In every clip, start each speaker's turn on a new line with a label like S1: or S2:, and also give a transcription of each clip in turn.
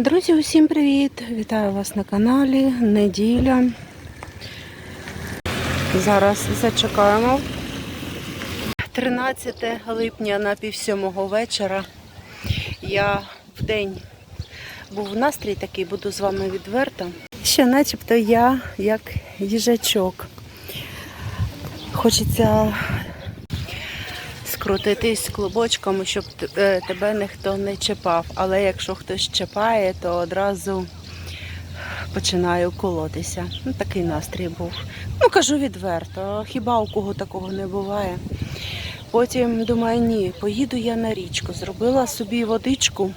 S1: Друзі, усім привіт! Вітаю вас на каналі. Неділя. Зараз зачекаємо. 13 липня на пів сьомого вечора. Я в день був настрій такий, буду з вами відверта. Що начебто я як їжачок. Хочеться скрутитись клубочком, щоб тебе ніхто не чіпав. Але якщо хтось чіпає, то одразу починаю колотися. Ну, такий настрій був. Ну, кажу відверто, хіба у кого такого не буває. Потім думаю, ні, поїду я на річку. Зробила собі водичку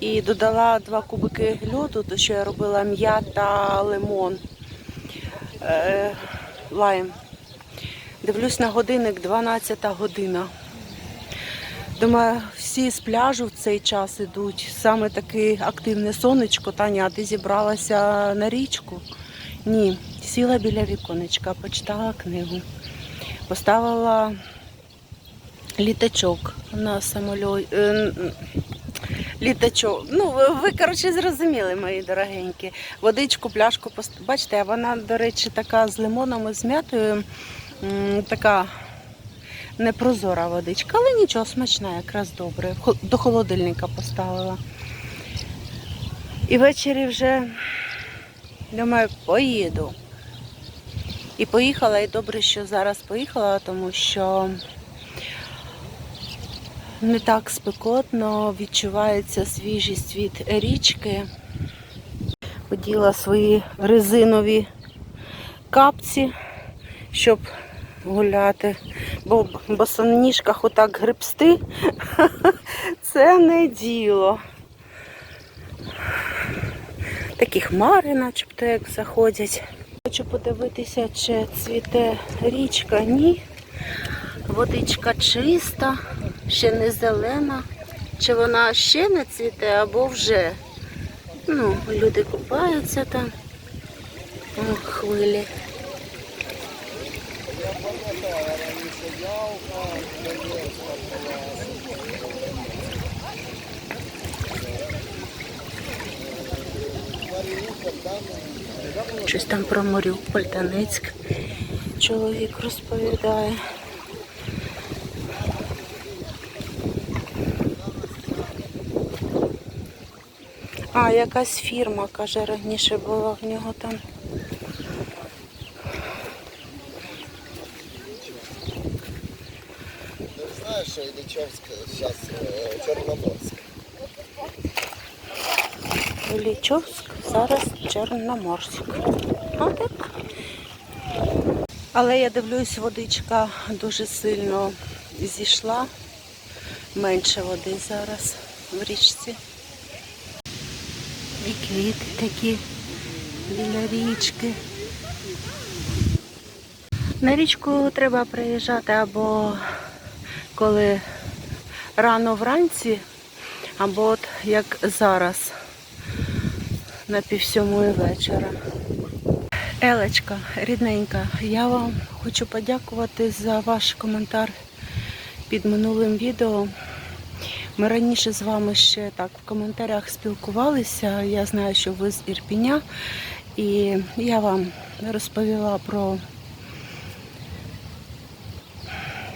S1: і додала два кубики льоду, то що я робила м'ята, лимон, е, лайм. Дивлюсь на годинник 12 година. Думаю, всі з пляжу в цей час ідуть. Саме таке активне сонечко. Таня, а ти зібралася на річку? Ні. Сіла біля віконечка, почитала книгу, поставила літачок на самольоті. Літачок. Ну, ви, коротше, зрозуміли, мої дорогенькі. Водичку, пляшку пост... Бачите, вона, до речі, така з лимоном і з м'ятою. Така непрозора водичка, але нічого, смачна, якраз добре. До холодильника поставила. І ввечері вже думаю, поїду. І поїхала, і добре, що зараз поїхала, тому що не так спекотно, відчувається свіжість від річки. Поділа свої резинові капці, щоб гуляти. Бо в босоніжках отак гребсти це не діло. Такі хмари, начебто, як заходять. Хочу подивитися, чи цвіте річка. Ні. Водичка чиста, ще не зелена. Чи вона ще не цвіте або вже. Ну, люди купаються там. О, хвилі. Щось там про Маріуполь, Донецьк. Чоловік розповідає. А, якась фірма, каже, раніше була в нього там.
S2: Ильичевск сейчас Черноморск.
S1: Іллічовськ, зараз Чорноморськ. А так. Але я дивлюсь, водичка дуже сильно зійшла. Менше води зараз в річці. І квіти такі біля річки. На річку треба приїжджати або коли рано вранці, або от як зараз на півсьомої вечора. Елечка, рідненька, я вам хочу подякувати за ваш коментар під минулим відео. Ми раніше з вами ще так в коментарях спілкувалися. Я знаю, що ви з Ірпіня. І я вам розповіла про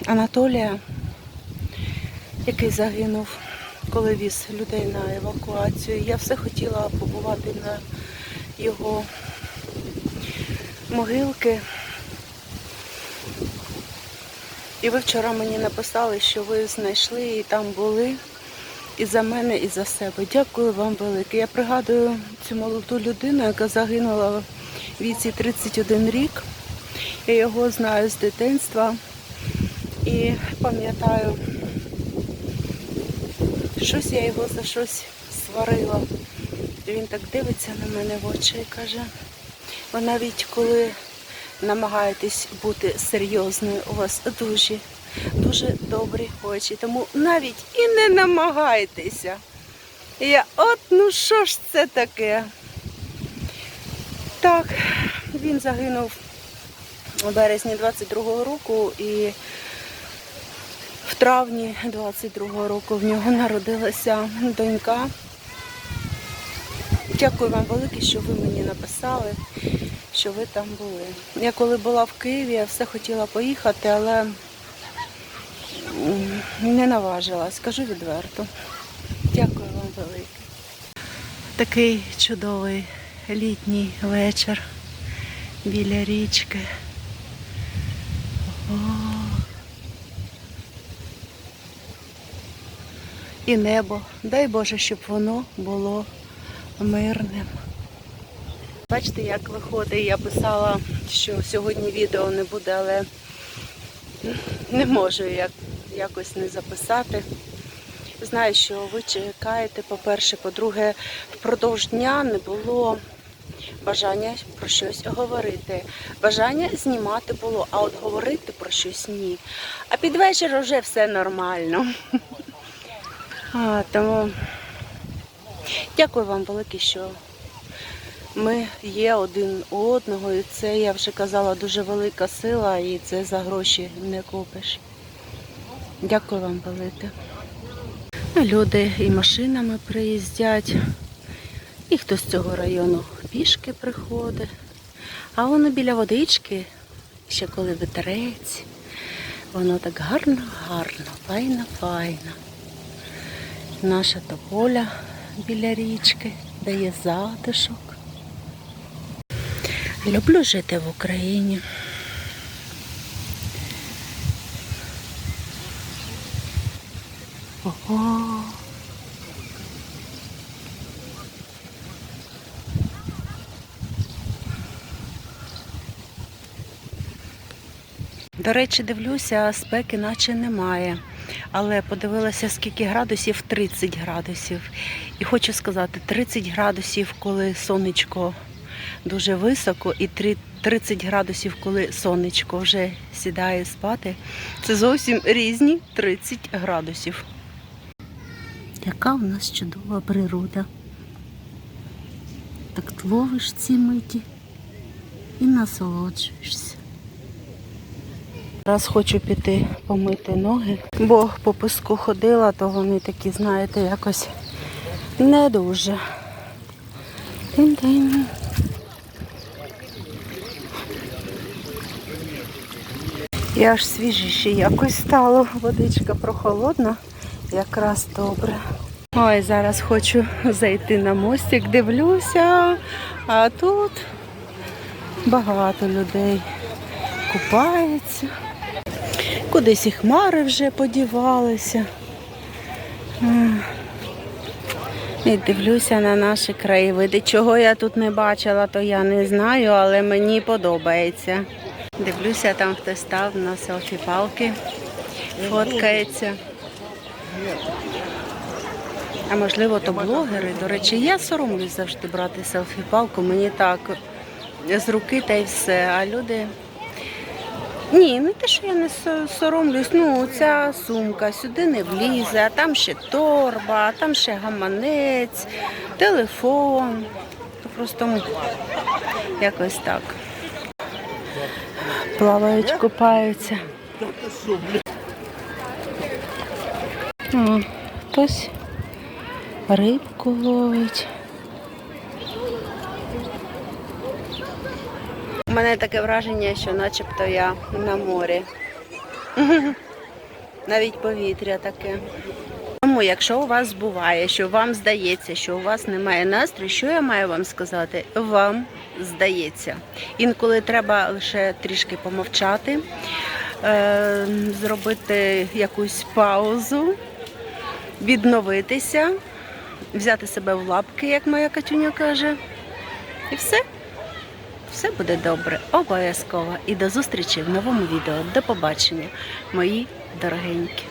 S1: Анатолія, який загинув, коли віз людей на евакуацію. Я все хотіла побувати на його могилки. І ви вчора мені написали, що ви знайшли і там були. І за мене, і за себе. Дякую вам велике. Я пригадую цю молоду людину, яка загинула в віці 31 рік. Я його знаю з дитинства і пам'ятаю, щось я його за щось сварила. Він так дивиться на мене в очі і каже, ви навіть коли намагаєтесь бути серйозною, у вас дуже, дуже добрі очі. Тому навіть і не намагайтеся. Я, от ну що ж це таке? Так, він загинув у березні 22-го року і в травні 22-го року в нього народилася донька. Дякую вам велике, що ви мені написали, що ви там були. Я коли була в Києві, я все хотіла поїхати, але не наважилась, скажу відверто. Дякую вам велике. Такий чудовий літній вечір біля річки. О. І небо. Дай Боже, щоб воно було мирним. Бачите, як виходить, я писала, що сьогодні відео не буде, але не можу як, якось не записати. Знаю, що ви чекаєте, по-перше, по-друге, впродовж дня не було бажання про щось говорити. Бажання знімати було, а от говорити про щось ні. А під вечір вже все нормально. Тому дякую вам велике, що ми є один у одного, і це, я вже казала, дуже велика сила, і це за гроші не купиш. Дякую вам велике. Ну, Люди і машинами приїздять, і хто з цього району пішки приходить. А воно біля водички, ще коли вітерець, воно так гарно, гарно, файно, файно. Наша тополя біля річки дає затишок. Люблю жити в Україні. Ого. До речі, дивлюся, спеки наче немає. Але подивилася, скільки градусів 30 градусів. І хочу сказати, 30 градусів, коли сонечко дуже високо, і 30 градусів, коли сонечко вже сідає спати. Це зовсім різні 30 градусів. Яка у нас чудова природа. Так ловиш ці миті і насолоджуєшся. Зараз хочу піти помити ноги, бо по піску ходила, то вони такі, знаєте, якось не дуже. Тин-тин. І аж свіжіше якось стало. Водичка прохолодна, якраз добре. Ой, зараз хочу зайти на мостик, дивлюся, а тут багато людей купається. Кудись і хмари вже подівалися. І дивлюся на наші краєвиди. Чого я тут не бачила, то я не знаю, але мені подобається. Дивлюся, там хтось став на селфі-палки, фоткається. А можливо, то блогери. До речі, я соромлюсь завжди брати селфі-палку. Мені так з руки та й все. А люди. Ні, не те, що я не соромлюсь. Ну, ця сумка сюди не влізе, а там ще торба, а там ще гаманець, телефон. Просто якось так. Плавають, купаються. Хтось рибку ловить. У мене таке враження, що начебто я на морі. Навіть повітря таке. Тому, якщо у вас буває, що вам здається, що у вас немає настрою, що я маю вам сказати? Вам здається. Інколи треба лише трішки помовчати, е, зробити якусь паузу, відновитися, взяти себе в лапки, як моя Катюня каже. І все. Все буде добре, обов'язково. І до зустрічі в новому відео. До побачення, мої дорогенькі.